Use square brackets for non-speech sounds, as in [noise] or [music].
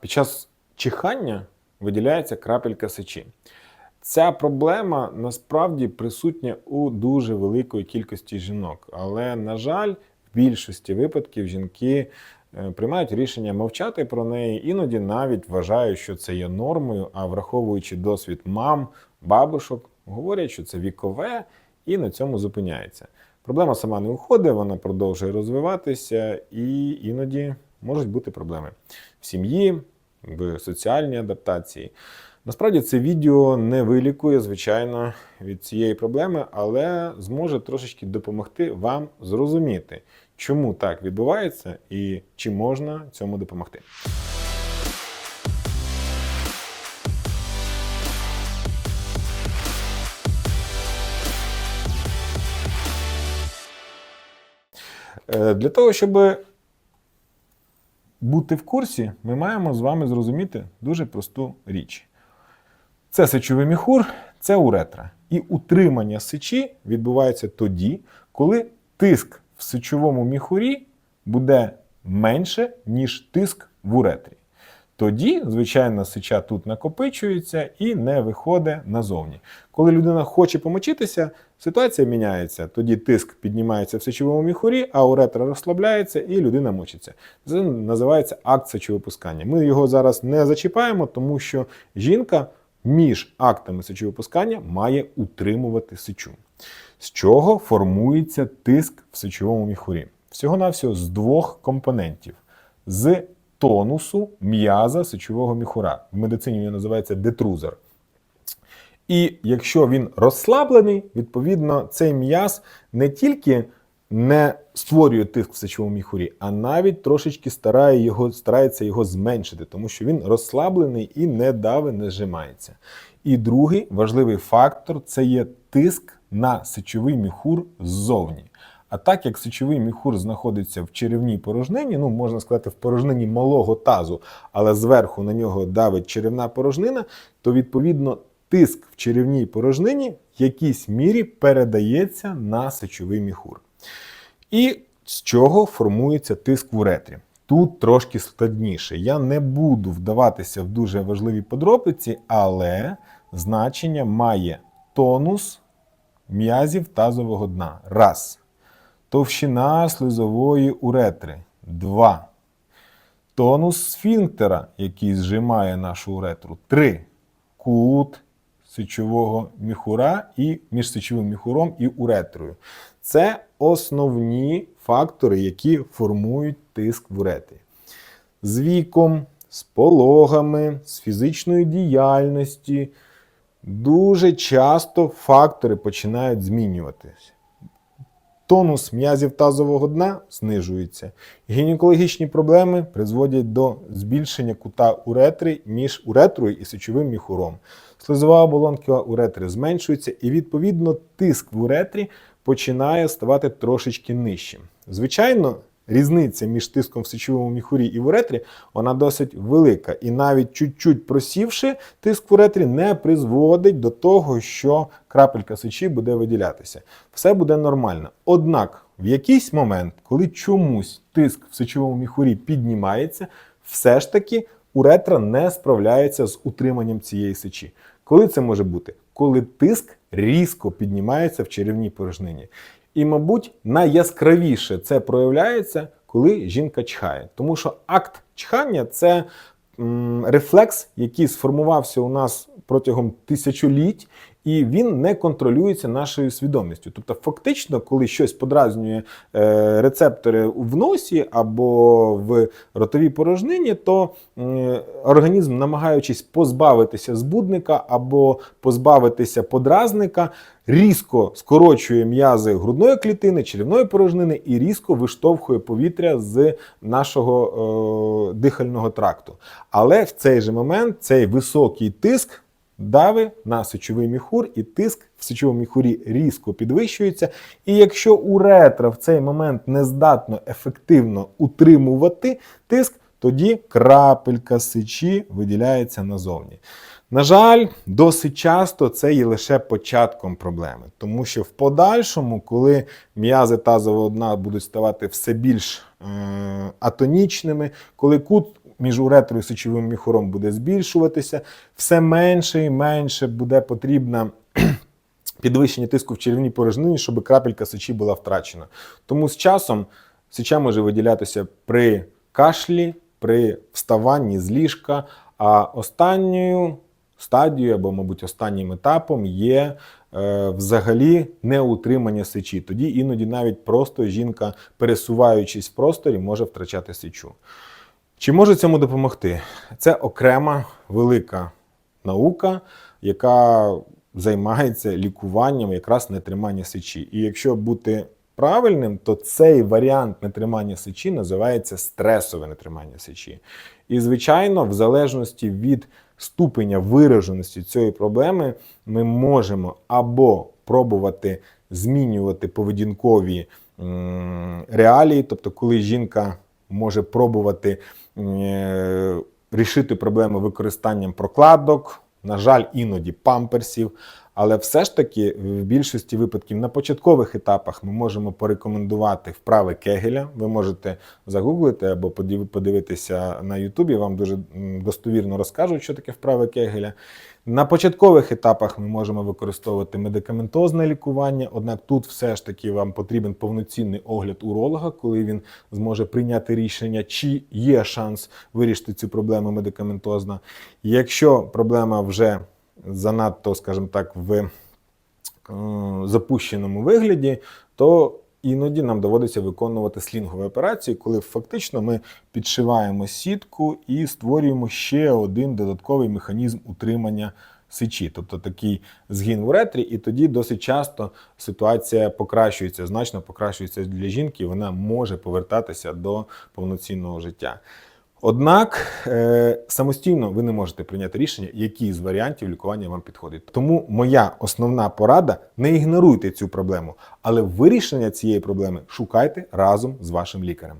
Під час чихання виділяється крапелька сечі. Ця проблема насправді присутня у дуже великої кількості жінок, але, на жаль, в більшості випадків жінки е, приймають рішення мовчати про неї, іноді навіть вважають, що це є нормою, а враховуючи досвід мам, бабушок, говорять, що це вікове, і на цьому зупиняється. Проблема сама не уходить, вона продовжує розвиватися, і іноді можуть бути проблеми в сім'ї, в соціальній адаптації. Насправді це відео не вилікує, звичайно, від цієї проблеми, але зможе трошечки допомогти вам зрозуміти, чому так відбувається і чи можна цьому допомогти. Е, Для того, щоб бути в курсі, ми маємо з вами зрозуміти дуже просту річ. Це сечовий міхур, це уретра. І утримання сечі відбувається тоді, коли тиск в сечовому міхурі буде менше, ніж тиск в уретрі. Тоді, звичайно, сеча тут накопичується і не виходить назовні. Коли людина хоче помочитися, ситуація міняється. Тоді тиск піднімається в сечовому міхурі, а уретра розслабляється і людина мочиться. Це називається акт сечовипускання. Ми його зараз не зачіпаємо, тому що жінка між актами сечовипускання має утримувати сечу. З чого формується тиск в сечовому міхурі? Всього-навсього з двох компонентів: з тонусу м'яза сечового міхура. В медицині він називається детрузор. І якщо він розслаблений, відповідно, цей м'яз не тільки не створює тиск в сечовому міхурі, а навіть трошечки старає його, старається його зменшити, тому що він розслаблений і не дави, не зжимається. І другий важливий фактор це є тиск на сечовий міхур ззовні. А так як сечовий міхур знаходиться в черевній порожнині, ну можна сказати, в порожнині малого тазу, але зверху на нього давить черевна порожнина, то відповідно тиск в черевній порожнині в якійсь мірі передається на сечовий міхур. І з чого формується тиск в уретрі? Тут трошки складніше. Я не буду вдаватися в дуже важливі подробиці, але значення має тонус м'язів тазового дна. Раз. Товщина слизової уретри. Два. Тонус сфінктера, який зжимає нашу уретру. Три. Кут сечового міхура і між сечовим міхуром і уретрою. Це основні фактори, які формують тиск в уретрі. З віком, з пологами, з фізичної діяльності дуже часто фактори починають змінюватися. Тонус м'язів тазового дна знижується. Гінекологічні проблеми призводять до збільшення кута уретри між уретрою і сечовим міхуром. Слизова оболонка уретри зменшується, і, відповідно, тиск в уретрі починає ставати трошечки нижчим. Звичайно, різниця між тиском в сечовому міхурі і в уретрі вона досить велика. І навіть чуть-чуть просівши, тиск в уретрі не призводить до того, що крапелька сечі буде виділятися. Все буде нормально. Однак, в якийсь момент, коли чомусь тиск в сечовому міхурі піднімається, все ж таки уретра не справляється з утриманням цієї сечі. Коли це може бути? Коли тиск різко піднімається в черевній порожнині. І, мабуть, найяскравіше це проявляється, коли жінка чхає. Тому що акт чхання це рефлекс, який сформувався у нас протягом тисячоліть, і він не контролюється нашою свідомістю. Тобто, фактично, коли щось подразнює е, рецептори в носі або в ротовій порожнині, то е, організм, намагаючись позбавитися збудника або позбавитися подразника, різко скорочує м'язи грудної клітини, черевної порожнини і різко виштовхує повітря з нашого е, дихального тракту. Але в цей же момент цей високий тиск дави на сечовий міхур, і тиск в сечовому міхурі різко підвищується. І якщо уретра в цей момент не здатно ефективно утримувати тиск, тоді крапелька сечі виділяється назовні. На жаль, досить часто це є лише початком проблеми, тому що в подальшому, коли м'язи тазового дна будуть ставати все більш е, атонічними, коли кут між уретрою і сечовим міхуром буде збільшуватися, все менше і менше буде потрібна [clears throat] підвищення тиску в червній порожнині, щоб крапелька сечі була втрачена. Тому з часом сеча може виділятися при кашлі, при вставанні з ліжка, а останньою стадією або, мабуть, останнім етапом є е, взагалі неутримання сечі. Тоді іноді навіть просто жінка, пересуваючись в просторі, може втрачати сечу. Чи може цьому допомогти? Це окрема велика наука, яка займається лікуванням якраз нетримання сечі. І якщо бути правильним, то цей варіант нетримання сечі називається стресове нетримання сечі. І, звичайно, в залежності від ступеня вираженості цієї проблеми, ми можемо або пробувати змінювати поведінкові реалії, тобто, коли жінка може пробувати рішити проблеми використанням прокладок, на жаль, іноді памперсів. Але все ж таки, в більшості випадків на початкових етапах ми можемо порекомендувати вправи Кегеля. Ви можете загуглити або подивитися на Ютубі. Вам дуже достовірно розкажуть, що таке вправи Кегеля. На початкових етапах ми можемо використовувати медикаментозне лікування, однак тут все ж таки вам потрібен повноцінний огляд уролога, коли він зможе прийняти рішення, чи є шанс вирішити цю проблему медикаментозно. Якщо проблема вже занадто, скажімо так, в е, запущеному вигляді, то іноді нам доводиться виконувати слінгові операції, коли фактично ми підшиваємо сітку і створюємо ще один додатковий механізм утримання сечі, тобто такий згін в уретрі, і тоді досить часто ситуація покращується, значно покращується для жінки, і вона може повертатися до повноцінного життя. Однак е, самостійно ви не можете прийняти рішення, який з варіантів лікування вам підходить. Тому моя основна порада: не ігноруйте цю проблему, але вирішення цієї проблеми шукайте разом з вашим лікарем.